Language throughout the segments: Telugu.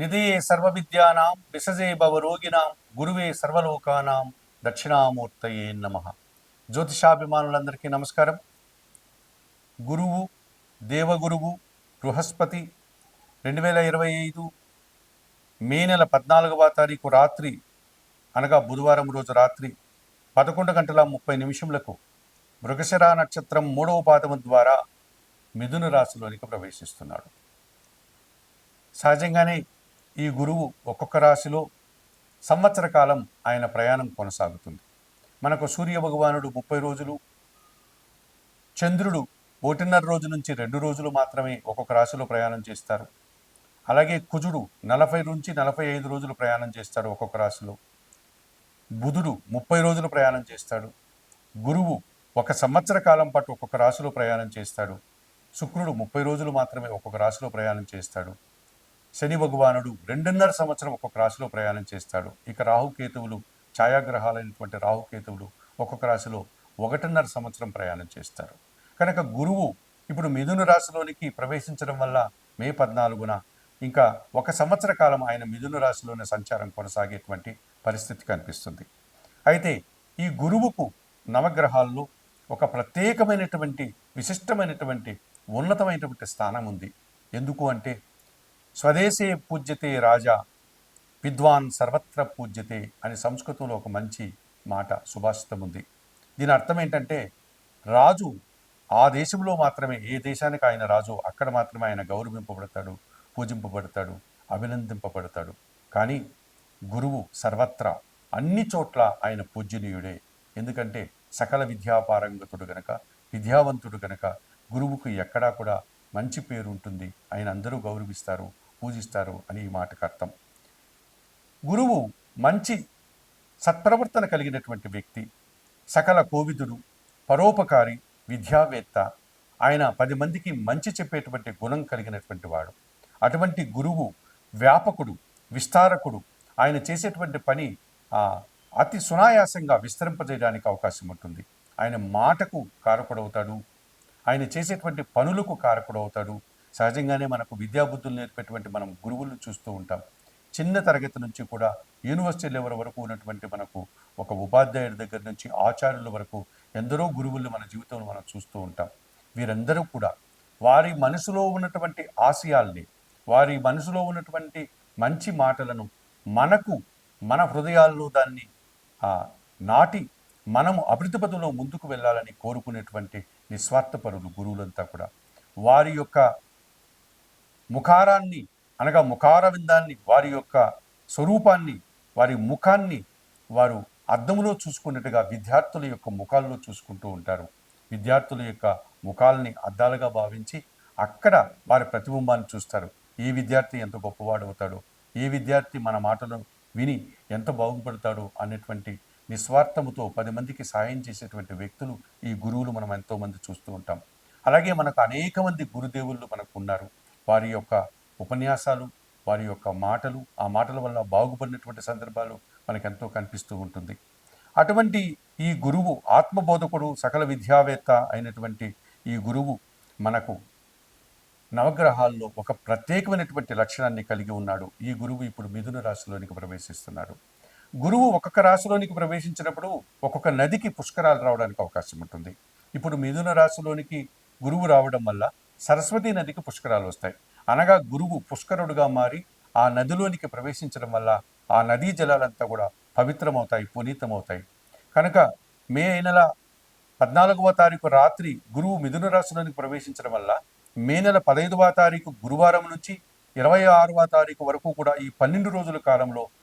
నిధే సర్వవిద్యానాం విసజే భవరోగినాం గురువే సర్వలోకానాం దక్షిణామూర్తయే నమ. జ్యోతిషాభిమానులందరికీ నమస్కారం. గురువు దేవగురువు బృహస్పతి రెండు వేల ఇరవై ఐదు మే నెల పద్నాలుగవ తారీఖు రాత్రి అనగా బుధవారం రోజు రాత్రి పదకొండు గంటల ముప్పై నిమిషములకు మృగశిర నక్షత్రం మూడవ పాదము ద్వారా మిథున రాశిలోనికి ప్రవేశిస్తున్నాడు. సహజంగానే ఈ గురువు ఒక్కొక్క రాశిలో సంవత్సర కాలం ఆయన ప్రయాణం కొనసాగుతుంది. మనకు సూర్య భగవానుడు ముప్పై రోజులు చంద్రుడు ఒకటిన్నర రోజు నుంచి రెండు రోజులు మాత్రమే ఒక్కొక్క రాశిలో ప్రయాణం చేస్తారు. అలాగే కుజుడు నలభై నుంచి నలభై ఐదు రోజులు ప్రయాణం చేస్తాడు ఒక్కొక్క రాశిలో. బుధుడు ముప్పై రోజులు ప్రయాణం చేస్తాడు. గురువు ఒక సంవత్సర కాలం పాటు ఒక్కొక్క రాశిలో ప్రయాణం చేస్తాడు. శుక్రుడు ముప్పై రోజులు మాత్రమే ఒక్కొక్క రాశిలో ప్రయాణం చేస్తాడు. శని భగవానుడు రెండున్నర సంవత్సరం ఒక్కొక్క రాశిలో ప్రయాణం చేస్తాడు. ఇక రాహుకేతువులు ఛాయాగ్రహాలైనటువంటి రాహుకేతువులు ఒక్కొక్క రాశిలో ఒకటిన్నర సంవత్సరం ప్రయాణం చేస్తారు. కనుక గురువు ఇప్పుడు మిథున రాశిలోనికి ప్రవేశించడం వల్ల మే పద్నాలుగున ఇంకా ఒక సంవత్సర కాలం ఆయన మిథున రాశిలోనే సంచారం కొనసాగేటువంటి పరిస్థితి కనిపిస్తుంది. అయితే ఈ గురువుకు నవగ్రహాల్లో ఒక ప్రత్యేకమైనటువంటి విశిష్టమైనటువంటి ఉన్నతమైనటువంటి స్థానం ఉంది. ఎందుకు అంటే స్వదేశే పూజ్యతే రాజా విద్వాన్ సర్వత్ర పూజ్యతే అని సంస్కృతంలో ఒక మంచి మాట సుభాషితం ఉంది. దీని అర్థం ఏంటంటే రాజు ఆ దేశంలో మాత్రమే ఏ దేశానికి ఆయన రాజు అక్కడ మాత్రమే ఆయన గౌరవింపబడతాడు పూజింపబడతాడు అభినందింపబడతాడు. కానీ గురువు సర్వత్రా అన్ని చోట్ల ఆయన పూజనీయుడే ఎందుకంటే సకల విద్యాపారంగతుడు గనక విద్యావంతుడు గనక గురువుకు ఎక్కడా కూడా మంచి పేరు ఉంటుంది ఆయన అందరూ గౌరవిస్తారు పూజిస్తారు అని ఈ మాటకు అర్థం. గురువు మంచి సత్ప్రవర్తన కలిగినటువంటి వ్యక్తి సకల కోవిదుడు పరోపకారి విద్యావేత్త. ఆయన పది మందికి మంచి చెప్పేటువంటి గుణం కలిగినటువంటి వాడు. అటువంటి గురువు వ్యాపకుడు విస్తారకుడు. ఆయన చేసేటువంటి పని అతి సునాయాసంగా విస్తరింపజేయడానికి అవకాశం ఉంటుంది ఆయన మాటకు కారకుడవుతాడు ఆయన చేసేటువంటి పనులకు కారకుడవుతాడు. సహజంగానే మనకు విద్యాబుద్ధులు నేర్పేటువంటి మనం గురువులను చూస్తూ ఉంటాం. చిన్న తరగతి నుంచి కూడా యూనివర్సిటీ లెవెల్ వరకు ఉన్నటువంటి మనకు ఒక ఉపాధ్యాయుడి దగ్గర నుంచి ఆచార్యుల వరకు ఎందరో గురువులు మన జీవితంలో మనం చూస్తూ ఉంటాం. వీరందరూ కూడా వారి మనసులో ఉన్నటువంటి ఆశయాల్ని వారి మనసులో ఉన్నటువంటి మంచి మాటలను మనకు మన హృదయాల్లో దాన్ని నాటి మనము అభివృద్ధి పదంలో ముందుకు వెళ్ళాలని కోరుకునేటువంటి నిస్వార్థపరులు గురువులంతా కూడా వారి యొక్క ముఖారాన్ని అనగా ముఖారవిందాన్ని వారి యొక్క స్వరూపాన్ని వారి ముఖాన్ని వారు అద్దంలో చూసుకున్నట్టుగా విద్యార్థుల యొక్క ముఖాల్లో చూసుకుంటూ ఉంటారు. విద్యార్థుల యొక్క ముఖాలని అద్దాలుగా భావించి అక్కడ వారి ప్రతిబింబాన్ని చూస్తారు. ఏ విద్యార్థి ఎంత గొప్పవాడు అవుతాడో ఏ విద్యార్థి మన మాటలు విని ఎంత బాగుపడతాడో అనేటువంటి నిస్వార్థముతో పది మందికి సాయం చేసేటువంటి వ్యక్తులు ఈ గురువులు మనం ఎంతోమంది చూస్తూ ఉంటాం. అలాగే మనకు అనేక మంది గురుదేవుళ్ళు మనకు ఉన్నారు. వారి యొక్క ఉపన్యాసాలు వారి యొక్క మాటలు ఆ మాటల వల్ల బాగుపడినటువంటి సందర్భాలు మనకు ఎంతో కనిపిస్తూ ఉంటుంది. అటువంటి ఈ గురువు ఆత్మబోధకుడు సకల విద్యావేత్త అయినటువంటి ఈ గురువు మనకు నవగ్రహాల్లో ఒక ప్రత్యేకమైనటువంటి లక్షణాన్ని కలిగి ఉన్నాడు. ఈ గురువు ఇప్పుడు మిథున రాశిలోనికి ప్రవేశిస్తున్నాడు గురువు ఒక్కొక్క రాశిలోనికి ప్రవేశించినప్పుడు ఒక్కొక్క నదికి పుష్కరాలు రావడానికి అవకాశం ఉంటుంది. ఇప్పుడు మిథున రాశిలోనికి గురువు రావడం వల్ల సరస్వతి నదికి పుష్కరాలు వస్తాయి. అనగా గురువు పుష్కరుడుగా మారి ఆ నదిలోనికి ప్రవేశించడం వల్ల ఆ నదీ జలాలంతా కూడా పవిత్రమవుతాయి పునీతమవుతాయి. కనుక మే నెల పద్నాలుగవ తారీఖు రాత్రి గురువు మిథున రాశిలోనికి ప్రవేశించడం వల్ల మే నెల పదహైదవ తారీఖు గురువారం నుంచి ఇరవై ఆరవ తారీఖు వరకు కూడా ఈ పన్నెండు రోజుల కాలంలో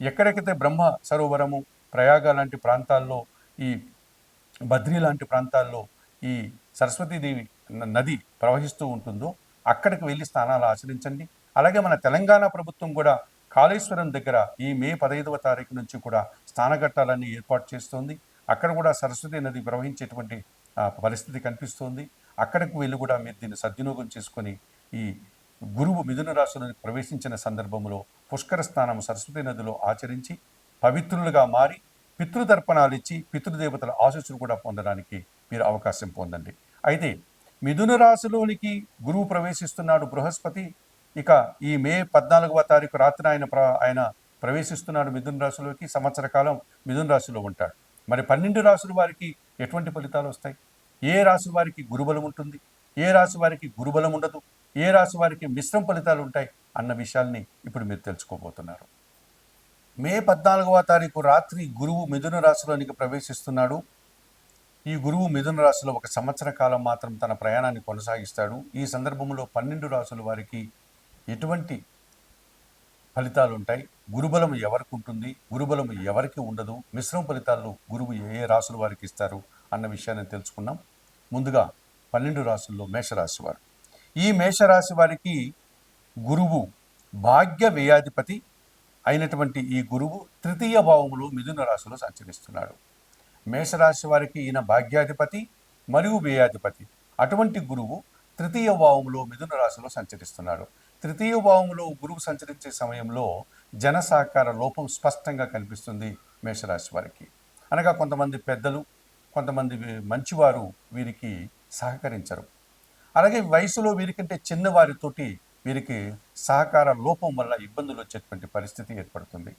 ఎక్కడెక్కడైతే బ్రహ్మ సరోవరము ప్రయాగ లాంటి ప్రాంతాల్లో ఈ బద్రీ లాంటి ప్రాంతాల్లో ఈ సరస్వతీదేవి నది ప్రవహిస్తూ ఉంటుందో అక్కడికి వెళ్ళి స్నానాలు ఆచరించండి. అలాగే మన తెలంగాణ ప్రభుత్వం కూడా కాళేశ్వరం దగ్గర ఈ మే పదహైదవ తారీఖు నుంచి కూడా స్నానఘట్టాలన్నీ ఏర్పాటు చేస్తోంది. అక్కడ కూడా సరస్వతి నది ప్రవహించేటువంటి పరిస్థితి కనిపిస్తోంది. అక్కడికి వెళ్ళి కూడా మీరు దీన్ని సద్వినియోగం చేసుకొని ఈ గురువు మిథున రాశిలోకి ప్రవేశించిన సందర్భంలో పుష్కర స్నానం సరస్వతి నదిలో ఆచరించి పవిత్రులుగా మారి పితృతర్పణాలు ఇచ్చి పితృదేవతల ఆశీస్సులు కూడా పొందడానికి మీరు అవకాశం పొందండి. అయితే మిథున రాశిలోనికి గురువు ప్రవేశిస్తున్నాడు బృహస్పతి. ఇక ఈ మే పద్నాలుగవ తారీఖు రాత్రి ఆయన ప్ర ఆయన ప్రవేశిస్తున్నాడు మిథున రాశిలోకి. సంవత్సర కాలం మిథున రాశిలో ఉంటాడు. మరి పన్నెండు రాశుల వారికి ఎటువంటి ఫలితాలు వస్తాయి? ఏ రాశి వారికి గురుబలం ఉంటుంది? ఏ రాశి వారికి గురుబలం ఉండదు? ఏ రాశి వారికి మిశ్రమ ఫలితాలు ఉంటాయి అన్న విషయాల్ని ఇప్పుడు మీరు తెలుసుకోబోతున్నారు. మే పద్నాలుగవ తారీఖు రాత్రి గురువు మిథున రాశిలోనికి ప్రవేశిస్తున్నాడు. ఈ గురువు మిథున రాశిలో ఒక సంవత్సర కాలం మాత్రం తన ప్రయాణాన్ని కొనసాగిస్తాడు. ఈ సందర్భంలో పన్నెండు రాసుల వారికి ఎటువంటి ఫలితాలు ఉంటాయి? గురుబలం ఎవరికి ఉంటుంది? గురుబలం ఎవరికి ఉండదు? మిశ్రమ ఫలితాలు గురువు ఏ ఏ రాసుల వారికి ఇస్తారు? అన్న విషయాన్ని తెలుసుకున్నాం ముందుగా పన్నెండు రాశుల్లో మేషరాశి వారు. ఈ మేషరాశి వారికి గురువు భాగ్య వ్యయాధిపతి అయినటువంటి ఈ గురువు తృతీయ భావములో మిథున రాశిలో సంచరిస్తున్నాడు. మేషరాశి వారికి ఈయన భాగ్యాధిపతి మరియు వ్యయాధిపతి అటువంటి గురువు తృతీయ భావములో మిథున రాశిలో సంచరిస్తున్నాడు. తృతీయ భావములో గురువు సంచరించే సమయంలో జన సహకార లోపం స్పష్టంగా కనిపిస్తుంది మేషరాశి వారికి. అనగా కొంతమంది పెద్దలు కొంతమంది మంచివారు వీరికి సహకరించరు. అలాగే వయసులో వీరికంటే చిన్నవారితోటి వీరికి సహకార లోపం వల్ల ఇబ్బందులు వచ్చేటువంటి పరిస్థితి ఏర్పడుతుంది.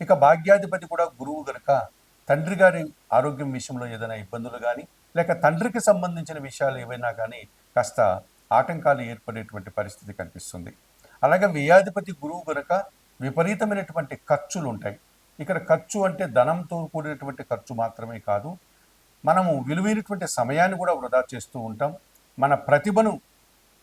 ఇక భాగ్యాధిపతి కూడా గురువు గనక తండ్రి గారి ఆరోగ్యం విషయంలో ఏదైనా ఇబ్బందులు కానీ లేక తండ్రికి సంబంధించిన విషయాలు ఏవైనా కానీ కాస్త ఆటంకాలు ఏర్పడేటువంటి పరిస్థితి కనిపిస్తుంది. అలాగే వ్యయాధిపతి గురువు గనక విపరీతమైనటువంటి ఖర్చులు ఉంటాయి. ఇక్కడ ఖర్చు అంటే ధనంతో కూడినటువంటి ఖర్చు మాత్రమే కాదు మనము విలువైనటువంటి సమయాన్ని కూడా వృధా చేస్తూ ఉంటాం. మన ప్రతిభను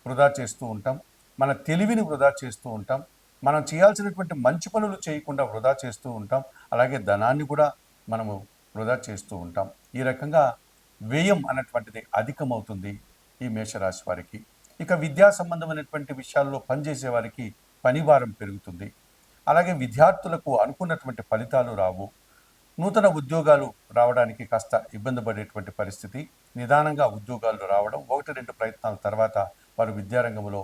వృధా చేస్తూ ఉంటాం మన తెలివిని వృధా చేస్తూ ఉంటాం మనం చేయాల్సినటువంటి మంచి పనులు చేయకుండా వృధా చేస్తూ ఉంటాం అలాగే ధనాన్ని కూడా మనము వృధా చేస్తూ ఉంటాం. ఈ రకంగా వ్యయం అన్నటువంటిది అధికమవుతుంది ఈ మేషరాశి వారికి. ఇక విద్యా సంబంధమైనటువంటి విషయాల్లో పనిచేసే వారికి పనివారం పెరుగుతుంది. అలాగే విద్యార్థులకు అనుకున్నటువంటి ఫలితాలు రావు. నూతన ఉద్యోగాలు రావడానికి కాస్త ఇబ్బంది పడేటువంటి పరిస్థితి. నిదానంగా ఉద్యోగాలు రావడం ఒకటి రెండు ప్రయత్నాల తర్వాత వారు విద్యారంగంలో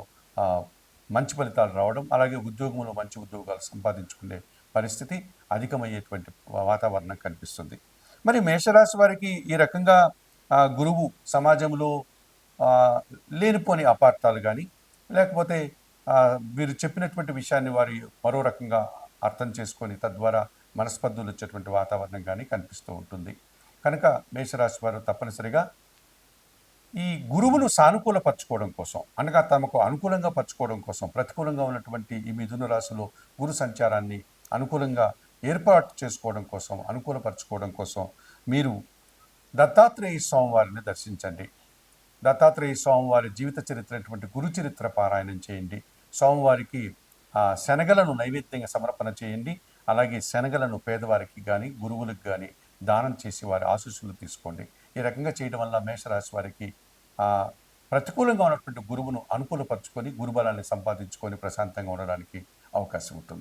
మంచి ఫలితాలు రావడం అలాగే ఉద్యోగంలో మంచి ఉద్యోగాలు సంపాదించుకునే పరిస్థితి అధికమయ్యేటువంటి వాతావరణం కనిపిస్తుంది. మరి మేషరాశి వారికి ఈ రకంగా గురువు సమాజంలో లేనిపోని అపార్థాలు కానీ లేకపోతే మీరు చెప్పినటువంటి విషయాన్ని వారు మరో రకంగా అర్థం చేసుకొని తద్వారా మనస్పర్ధలు వచ్చేటువంటి వాతావరణం కానీ కనిపిస్తూ ఉంటుంది. కనుక మేషరాశి వారు తప్పనిసరిగా ఈ గురువును సానుకూలపరచుకోవడం కోసం అనగా తమకు అనుకూలంగా పరచుకోవడం కోసం ప్రతికూలంగా ఉన్నటువంటి ఈ మిథున రాశిలో గురు సంచారాన్ని అనుకూలంగా ఏర్పాటు చేసుకోవడం కోసం అనుకూలపరచుకోవడం కోసం మీరు దత్తాత్రేయ స్వామివారిని దర్శించండి. దత్తాత్రేయ స్వామివారి జీవిత చరిత్ర అటువంటి గురు చరిత్ర పారాయణం చేయండి. స్వామివారికి ఆ శనగలను నైవేద్యంగా సమర్పణ చేయండి. అలాగే శనగలను పేదవారికి కానీ గురువులకు కానీ దానం చేసి వారి ఆశీస్సులు తీసుకోండి. ఈ రకంగా చేయడం వల్ల మేషరాశి వారికి ప్రతికూలంగా ఉన్నటువంటి గురువును అనుకూలపరుచుకొని గురుబలాన్ని సంపాదించుకొని ప్రశాంతంగా ఉండడానికి అవకాశం ఉంటుంది.